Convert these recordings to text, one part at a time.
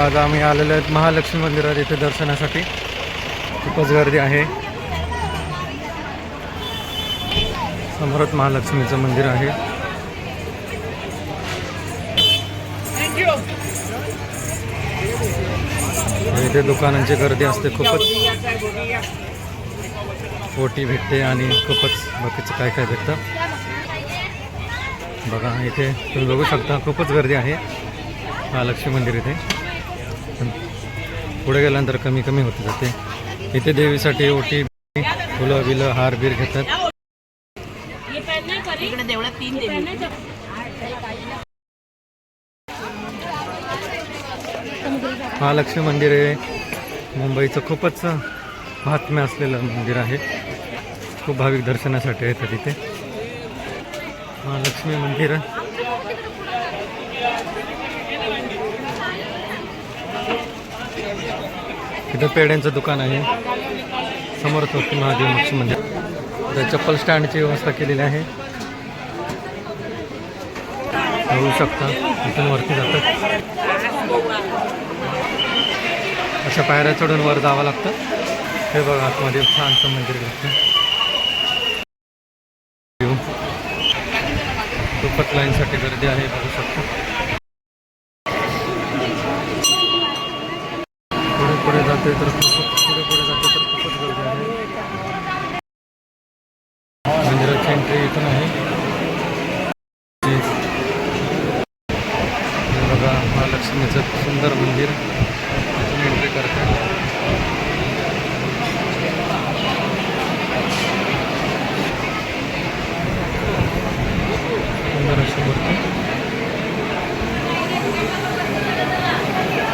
आज आम्ही आलेलो आहेत महालक्ष्मी मंदिरात इथे दर्शनासाठी. खूपच गर्दी आहे. समोरच महालक्ष्मीचं मंदिर आहे. इथे दुकानांची गर्दी असते खूपच. ओटी भेटते आणि खूपच बाकीचं काय काय भेटतं. बघा इथे तुम्ही बघू शकता खूपच गर्दी आहे. महालक्ष्मी मंदिर इथे. पण पुढे गेल्यानंतर कमी कमी होते जाते. इथे देवीसाठी ओटी फुलं बिलं हार बीर घेतात. महालक्ष्मी मंदिर हे मुंबईचं खूपच महात्म्य असलेलं मंदिर आहे. खूप भाविक दर्शनासाठी येतात इथे. महालक्ष्मी मंदिर. इथं पेड्यांचं दुकान आहे. समोर होती महादेव लक्ष्मी मंदिर. इथं चप्पल स्टँडची व्यवस्था केलेली आहे. होऊ शकता इथून वरती जातात. अशा पायऱ्या चढून वर जावं लागतं. हे बघा आतमध्ये छानचं मंदिर भेटतं येऊ. खूपच लाईनसाठी गर्दी आहे बघू शकतो पुढे पुढे जाते तर खूपच पुढे पुढे जाते तर खूपच गर्दी आहे एंट्री इथून आहे. बघा महालक्ष्मीचं सुंदर मंदिर. इथून एंट्री करतात सुंदर अशी मूर्ती.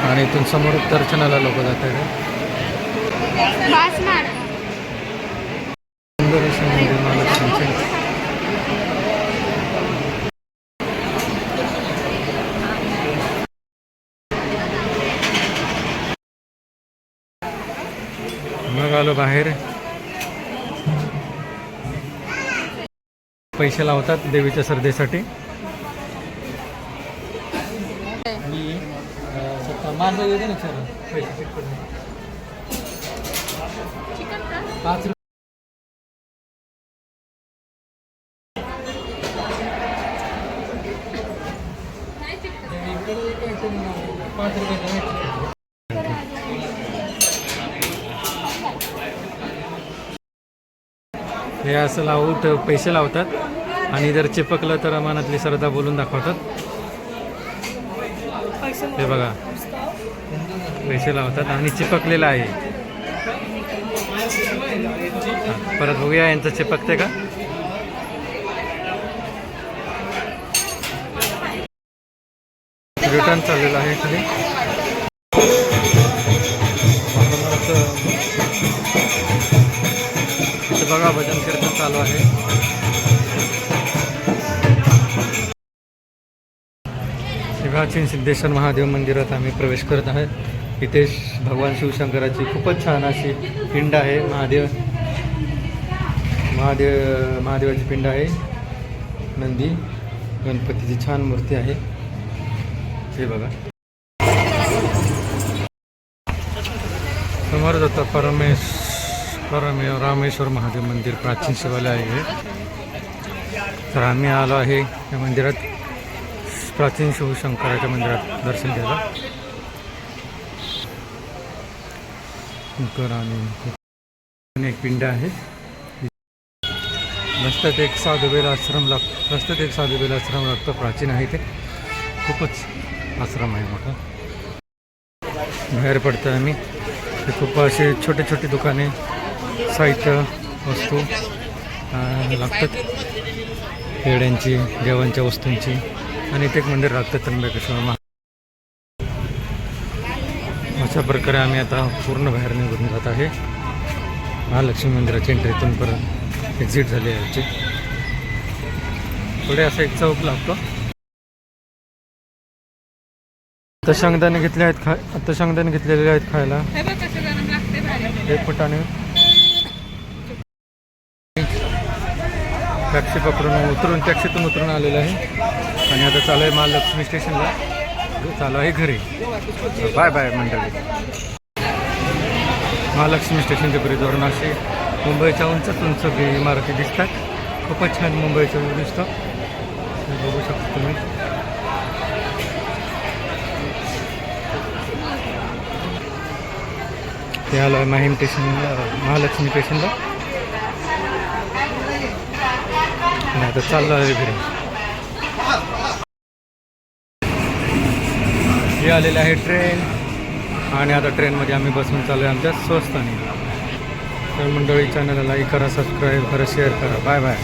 आणि इथून समोर दर्शनाला लोक जातात. सुंदर असे मंदिर महालक्ष्मीचे मग आलो बाहेर. पैसे लावतात देवीच्या श्रद्धेसाठी. माझं येते पाच रुपये हे असं लावून पैसे लावतात. आणि जर चिपकलं तर मनातली श्रद्धा बोलून दाखवतात. हे बघा. पैसे लावतात आणि चिपकलेलं आहे. परत बघूया यांचं चिपकते का? रिटर्न चाललेलं आहे खाली बघा भजन कीर्तन चालू आहे. शिवाचीन सिद्धेश्वर महादेव मंदिरात आम्ही प्रवेश करत आहोत. इथे भगवान शिवशंकराची खूपच छान अशी पिंड आहे. महादेव महादेव महादेवाची पिंड आहे. नंदी गणपतीची छान मूर्ती आहे. हे बघा. समोर जातो परमेश रामेव रामेश्वर महादेव मंदिर प्राचीन शिवालय आहे. तर आम्ही आलो आहे या मंदिरात. प्राचीन शिवशंकराच्या मंदिरात दर्शन घ्यायला. आणि एक पिंड आहे. रस्त्यात एक साधू आश्रम लाग रस्त्यात एक साधू आश्रम लागतो. प्राचीन आहे ते. खूपच आश्रम आहे मोठा. बाहेर पडतो आम्ही. खूप असे छोटे छोटे दुकाने. साहित्य वस्तू लागतात. पेड्यांची देवांच्या वस्तूंची आणि इथे एक मंदिर लागतं त्र्यंबकेश्वर महा अशा प्रकारे आम्ही आता पूर्ण बाहेर निघून जात आहे. महालक्ष्मी मंदिराच्या एंट्रीतून परत एक्झिट झाली आहे याची पुढे असा एक चौक लागतो. आता शेंगदाणे घेतले आहेत खा आता शेंगदाणे घेतलेले आहेत खायला. हे बघ टॅक्सी पकडून उतरून टॅक्सीतून उतरून आलेलं आहे. आणि आता चालू आहे महालक्ष्मी स्टेशनला. चालू आहे घरी. बाय बाय मंडळी. महालक्ष्मी स्टेशनच्या ब्रिजवरून असे मुंबईच्या उंच उंच इमारती दिसतात. खूपच छान मुंबईचं व्यू दिसतं. बघू शकता तुम्ही. हे आलो आहे माहीम स्टेशनला महालक्ष्मी स्टेशनला. नाही तर चाललो आहे घरी हे आलेले आहे ट्रेन. आणि आता ट्रेनमध्ये आम्ही बसून चालू आहे आमच्या स्वस्ताने तर मंडळी चॅनलला लाईक करा सबस्क्राईब करा शेअर करा. Bye bye